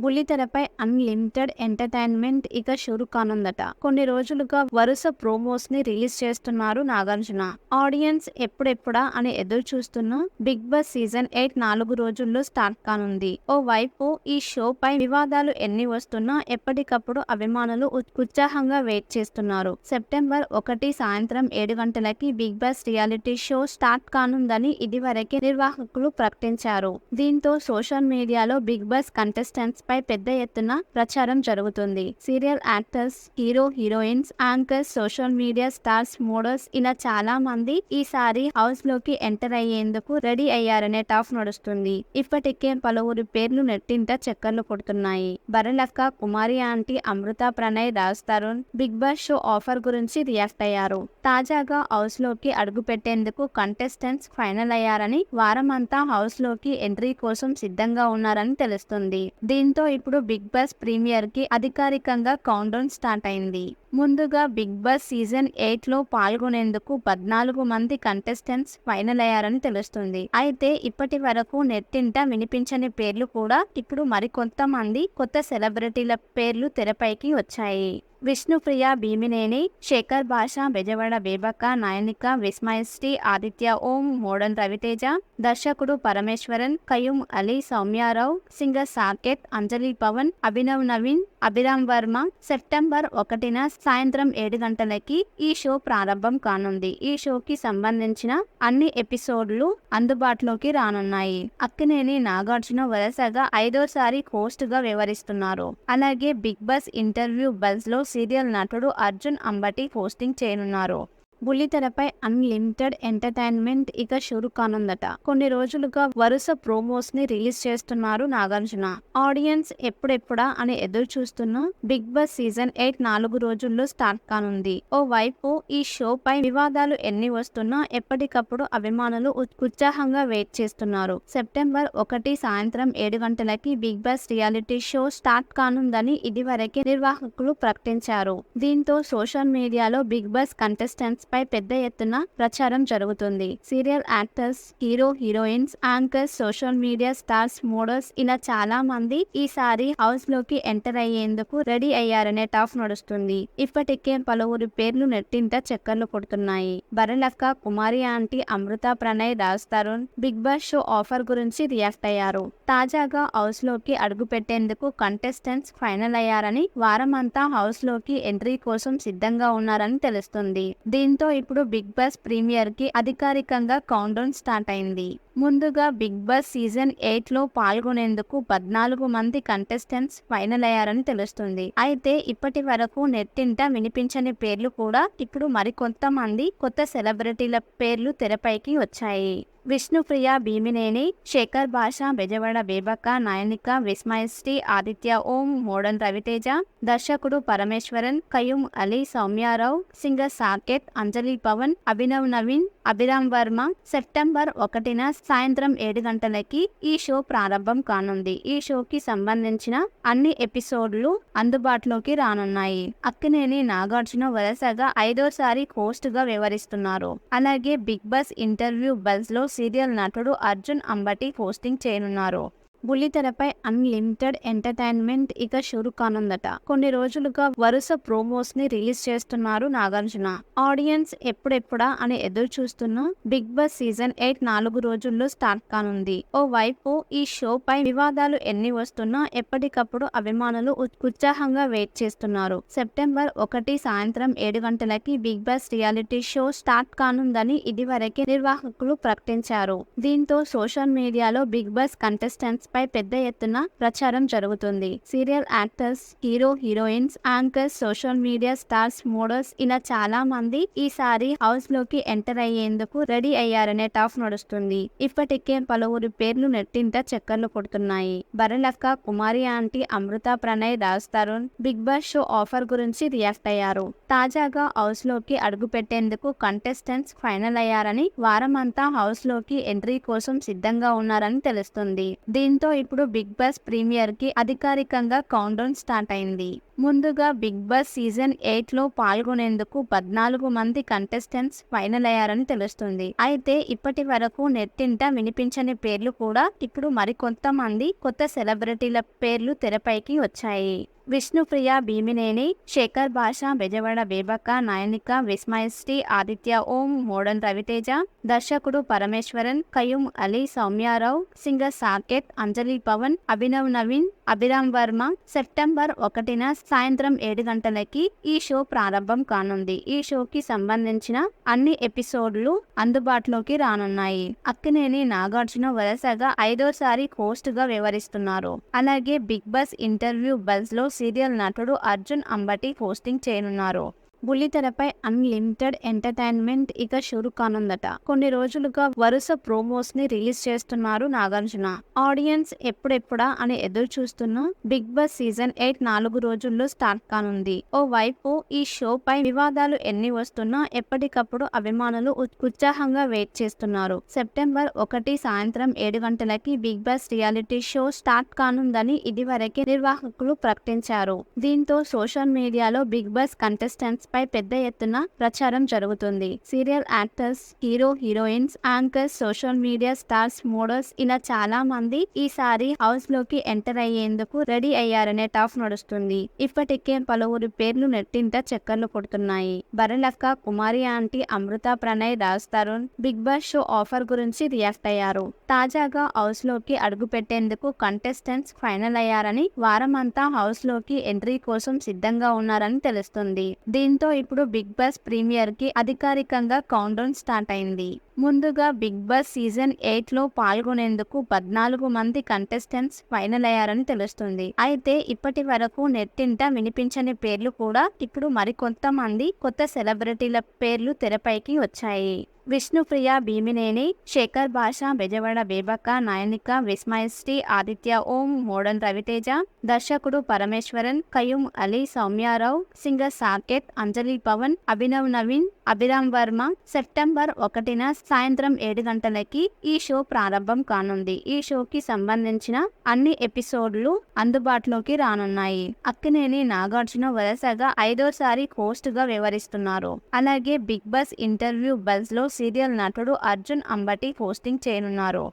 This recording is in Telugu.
బుల్లితెరపై అన్లిమిటెడ్ ఎంటర్టైన్మెంట్ ఇక షురు కానుందట. కొన్ని రోజులుగా వరుస ప్రోమోస్ని రిలీజ్ చేస్తున్నారు నాగార్జున. ఆడియన్స్ ఎప్పుడెప్పుడా అని ఎదురు చూస్తున్న బిగ్ బాస్ సీజన్ ఎయిట్ నాలుగు రోజుల్లో స్టార్ట్ కానుంది. ఓ వైపు ఈ షో పై వివాదాలు ఎన్ని వస్తున్నా ఎప్పటికప్పుడు అభిమానులు ఉత్- ఉత్సాహంగా వెయిట్ చేస్తున్నారు. సెప్టెంబర్ ఒకటి సాయంత్రం ఏడు గంటలకి Bigg Boss reality show start కానుందని ఇదివరకే నిర్వాహకులు ప్రకటించారు. దీంతో సోషల్ మీడియాలో బిగ్ బాస్ కంటెస్టెంట్స్ పై పెద్ద ఎత్తున ప్రచారం జరుగుతుంది. Serial actors hero heroines anchors social media stars models ఇలా చాలా మంది ఈసారి హౌస్లోకి ఎంటర్ అయ్యేందుకు రెడీ అయ్యారనే టాక్ నడుస్తుంది. ఇప్పటికే పలువురు పేర్లు నెట్టింట చక్కర్లు కొడుతున్నాయి. Barrelakka Kumari aunty Amrutha Pranay Raj Tarun Bigg Boss show offer గురించి రియాక్ట్ అయ్యారు. తాజాగా హౌస్లోకి అడుగు పెట్టేందుకు కంటెస్టెంట్స్ ఫైనల్ అయ్యారని వారమంతా హౌస్లోకి ఎంట్రీ కోసం సిద్ధంగా ఉన్నారని తెలుస్తుంది. దీంతో ఇప్పుడు బిగ్ బాస్ ప్రీమియర్కి అధికారికంగా కౌంటౌన్ స్టార్ట్ అయింది. ముందుగా బిగ్ బాస్ సీజన్ ఎయిట్లో పాల్గొనేందుకు పద్నాలుగు మంది కంటెస్టెంట్స్ ఫైనల్ అయ్యారని తెలుస్తుంది. అయితే ఇప్పటి వరకు నెట్టింట వినిపించని పేర్లు కూడా ఇప్పుడు మరికొంతమంది కొత్త సెలబ్రిటీల పేర్లు తెరపైకి వచ్చాయి. విష్ణుప్రియ భీమినేని శేఖర్ భాష బెజవాడ బేబక్క నాయనిక విస్మయశ్రీ ఆదిత్య ఓం మోడన్ రవితేజ దర్శకుడు పరమేశ్వరన్ కయూమ్ అలీ సౌమ్యారావు సింగర్ సాకేత్ అంజలి పవన్ అభినవ్ నవీన్ అభిరామ్ వర్మ. సెప్టెంబర్ ఒకటిన సాయంత్రం ఏడు గంటలకి ఈ షో ప్రారంభం కానుంది. ఈ షోకి సంబంధించిన అన్ని ఎపిసోడ్లు అందుబాటులోకి రానున్నాయి. అక్కినేని నాగార్జున వరుసగా ఐదోసారి హోస్ట్గా వ్యవహరిస్తున్నారు. అలాగే బిగ్ బాస్ ఇంటర్వ్యూ బజ్లో సీరియల్ నటుడు అర్జున్ అంబటి పోస్టింగ్ చేయనున్నారు. బుల్లితెరపై అన్లిమిటెడ్ ఎంటర్టైన్మెంట్ ఇక షురు కానుందట. కొన్ని రోజులుగా వరుస ప్రోమోస్ని రిలీజ్ చేస్తున్నారు నాగార్జున. ఆడియన్స్ ఎప్పుడెప్పుడా అని ఎదురు చూస్తున్న బిగ్ బాస్ సీజన్ ఎయిట్ నాలుగు రోజుల్లో స్టార్ట్ కానుంది. ఓ వైపు ఈ షో పై వివాదాలు ఎన్ని వస్తున్నా ఎప్పటికప్పుడు అభిమానులు ఉత్- ఉత్సాహంగా వెయిట్ చేస్తున్నారు. సెప్టెంబర్ ఒకటి సాయంత్రం ఏడు గంటలకి Bigg Boss reality show start కానుందని ఇదివరకే నిర్వాహకులు ప్రకటించారు. దీంతో సోషల్ మీడియాలో బిగ్ బాస్ కంటెస్టెంట్స్ పై పెద్ద ఎత్తున ప్రచారం జరుగుతుంది. Serial actors hero heroines anchors social media stars models ఇలా చాలా మంది ఈసారి హౌస్లోకి ఎంటర్ అయ్యేందుకు రెడీ అయ్యారనే టాఫ్ నడుస్తుంది. ఇప్పటికే పలువురు పేర్లు నెట్టింట చక్కర్లు కొడుతున్నాయి. Barrelakka Kumari aunty Amrutha Pranay Raj Tarun Bigg Boss show offer గురించి రియాక్ట్ అయ్యారు. తాజాగా హౌస్లోకి అడుగు పెట్టేందుకు కంటెస్టెంట్స్ ఫైనల్ అయ్యారని వారమంతా హౌస్లోకి ఎంట్రీ కోసం సిద్ధంగా ఉన్నారని తెలుస్తుంది. దీంతో ఇప్పుడు బిగ్ బాస్ ప్రీమియర్కి అధికారికంగా కౌంట్ డౌన్ స్టార్ట్ అయింది. ముందుగా బిగ్ బాస్ సీజన్ ఎయిట్లో పాల్గొనేందుకు పద్నాలుగు మంది కంటెస్టెంట్స్ ఫైనల్ అయ్యారని తెలుస్తుంది. అయితే ఇప్పటి వరకు నెట్టింట వినిపించని పేర్లు కూడా ఇప్పుడు మరికొంతమంది కొత్త సెలబ్రిటీల పేర్లు తెరపైకి వచ్చాయి. విష్ణుప్రియ భీమినేని శేఖర్ భాష బెజవాడ బేబక్క నాయనిక విస్మయశ్రీ ఆదిత్య ఓం మోడన్ రవితేజ దర్శకుడు పరమేశ్వరన్ కయూమ్ అలీ సౌమ్యారావు సింగర్ సాకేత్ అంజలి పవన్ అభినవ్ నవీన్ అభిరామ్ వర్మ సెప్టెంబర్ ఒకటిన సాయంత్రం ఏడు గంటలకి ఈ షో ప్రారంభం కానుంది. ఈ షోకి సంబంధించిన అన్ని ఎపిసోడ్లు అందుబాటులోకి రానున్నాయి. అక్కినేని నాగార్జున వరుసగా ఐదోసారి హోస్ట్గా వ్యవహరిస్తున్నారు. అలాగే బిగ్ బాస్ ఇంటర్వ్యూ బస్లో సీరియల్ నటుడు అర్జున్ అంబటి హోస్టింగ్ చేయనున్నారు. బుల్లితెరపై అన్లిమిటెడ్ ఎంటర్టైన్మెంట్ ఇక షురు కానుందట కొన్ని రోజులుగా వరుస ప్రోమోస్ని రిలీజ్ చేస్తున్నారు నాగార్జున. ఆడియన్స్ ఎప్పుడెప్పుడా అని ఎదురు చూస్తున్న బిగ్ బాస్ సీజన్ ఎయిట్ నాలుగు రోజుల్లో స్టార్ట్ కానుంది. ఓ వైపు ఈ షో పై వివాదాలు ఎన్ని వస్తున్నా ఎప్పటికప్పుడు అభిమానులు ఉత్- ఉత్సాహంగా వెయిట్ చేస్తున్నారు. సెప్టెంబర్ ఒకటి సాయంత్రం ఏడు గంటలకి Bigg Boss reality show start కానుందని ఇదివరకే నిర్వాహకులు ప్రకటించారు. దీంతో సోషల్ మీడియాలో బిగ్ బాస్ కంటెస్టెంట్స్ పై పెద్ద ఎత్తున ప్రచారం జరుగుతుంది. Serial actors hero heroines anchors social media stars models ఇలా చాలా మంది ఈసారి హౌస్లోకి ఎంటర్ అయ్యేందుకు రెడీ అయ్యారనే టాఫ్ నడుస్తుంది. ఇప్పటికే పలువురు పేర్లు నెట్టింట చక్కర్లు కొడుతున్నాయి. Barrelakka Kumari aunty Amrutha Pranay Raj Tarun Bigg Boss show offer గురించి రియాక్ట్ అయ్యారు. తాజాగా హౌస్లోకి అడుగు పెట్టేందుకు కంటెస్టెంట్స్ ఫైనల్ అయ్యారని వారమంతా హౌస్లోకి ఎంట్రీ కోసం సిద్ధంగా ఉన్నారని తెలుస్తుంది. దీంతో దీంతో ఇప్పుడు బిగ్ బాస్ ప్రీమియర్కి అధికారికంగా కౌంటౌన్ స్టార్ట్ అయింది. ముందుగా బిగ్ బాస్ సీజన్ ఎయిట్లో పాల్గొనేందుకు పద్నాలుగు మంది కంటెస్టెంట్స్ ఫైనల్ అయ్యారని తెలుస్తుంది. అయితే ఇప్పటి వరకు నెట్టింట వినిపించని పేర్లు కూడా ఇప్పుడు మరికొంతమంది కొత్త సెలబ్రిటీల పేర్లు తెరపైకి వచ్చాయి. విష్ణుప్రియ భీమినేని శేఖర్ భాష బెజవాడ బేబక్క నాయనిక విస్మయశ్రీ ఆదిత్య ఓం మోడన్ రవితేజ దర్శకుడు పరమేశ్వరన్ కయూమ్ అలీ సౌమ్యారావు సింగర్ సాకేత్ అంజలి పవన్ అభినవ్ నవీన్ అభిరామ్ వర్మ సెప్టెంబర్ ఒకటిన సాయంత్రం ఏడు గంటలకి ఈ షో ప్రారంభం కానుంది. ఈ షోకి సంబంధించిన అన్ని ఎపిసోడ్లు అందుబాటులోకి రానున్నాయి. అక్కినేని నాగార్జున వరుసగా ఐదోసారి హోస్ట్గా వ్యవహరిస్తున్నారు. అలాగే బిగ్ బాస్ ఇంటర్వ్యూ బస్లో సీరియల్ నటుడు అర్జున్ అంబటి హోస్టింగ్ చేయనున్నారు. బుల్లితెరపై అన్లిమిటెడ్ ఎంటర్టైన్మెంట్ ఇక షురు కానుందట. కొన్ని రోజులుగా వరుస ప్రోమోస్ని రిలీజ్ చేస్తున్నారు నాగార్జున. ఆడియన్స్ ఎప్పుడెప్పుడా అని ఎదురు చూస్తున్న బిగ్ బాస్ సీజన్ ఎయిట్ నాలుగు రోజుల్లో స్టార్ట్ కానుంది. ఓ వైపు ఈ షో పై వివాదాలు ఎన్ని వస్తున్నా ఎప్పటికప్పుడు అభిమానులు ఉత్సాహంగా వెయిట్ చేస్తున్నారు. సెప్టెంబర్ ఒకటి సాయంత్రం ఏడు గంటలకి Bigg Boss reality show start కానుందని ఇదివరకే నిర్వాహకులు ప్రకటించారు. దీంతో సోషల్ మీడియాలో బిగ్ బాస్ కంటెస్టెంట్స్ పై పెద్ద ఎత్తున ప్రచారం జరుగుతుంది. Serial actors hero heroines anchors social media stars models ఇలా చాలా మంది ఈసారి హౌస్లోకి ఎంటర్ అయ్యేందుకు రెడీ అయ్యారనే టాఫ్ నడుస్తుంది. ఇప్పటికే పలువురు పేర్లు నెట్టింట చక్కర్లు కొడుతున్నాయి. Barrelakka Kumari aunty Amrutha Pranay Raj Tarun Bigg Boss show offer గురించి రియాక్ట్ అయ్యారు. తాజాగా హౌస్లోకి అడుగు పెట్టేందుకు కంటెస్టెంట్స్ ఫైనల్ అయ్యారని వారమంతా హౌస్లోకి ఎంట్రీ కోసం సిద్ధంగా ఉన్నారని తెలుస్తుంది. దీంతో ఇప్పుడు బిగ్ బాస్ ప్రీమియర్కి అధికారికంగా కౌంటౌన్ స్టార్ట్ అయింది. ముందుగా బిగ్ బాస్ సీజన్ ఎయిట్లో పాల్గొనేందుకు పద్నాలుగు మంది కంటెస్టెంట్స్ ఫైనల్ అయ్యారని తెలుస్తుంది. అయితే ఇప్పటి వరకు నెట్టింట వినిపించని పేర్లు కూడా ఇప్పుడు మరికొంతమంది కొత్త సెలబ్రిటీల పేర్లు తెరపైకి వచ్చాయి. విష్ణుప్రియ భీమినేని శేఖర్ భాష బెజవాడ బేబక్క నాయనిక విస్మయశ్రీ ఆదిత్య ఓం మోడన్ రవితేజ దర్శకుడు పరమేశ్వరన్ కయూమ్ అలీ సౌమ్యారావు సింగర్ సాకేత్ అంజలి పవన్ అభినవ్ నవీన్ అభిరామ్ వర్మ సెప్టెంబర్ ఒకటిన సాయంత్రం ఏడు గంటలకి ఈ షో ప్రారంభం కానుంది. ఈ షోకి సంబంధించిన అన్ని ఎపిసోడ్లు అందుబాటులోకి రానున్నాయి. అక్కినేని నాగార్జున వరుసగా ఐదోసారి హోస్ట్గా వ్యవహరిస్తున్నారు. అలాగే బిగ్ బాస్ ఇంటర్వ్యూ బజ్లో సీరియల్ నటుడు అర్జున్ అంబటి హోస్టింగ్ చేయనున్నారు.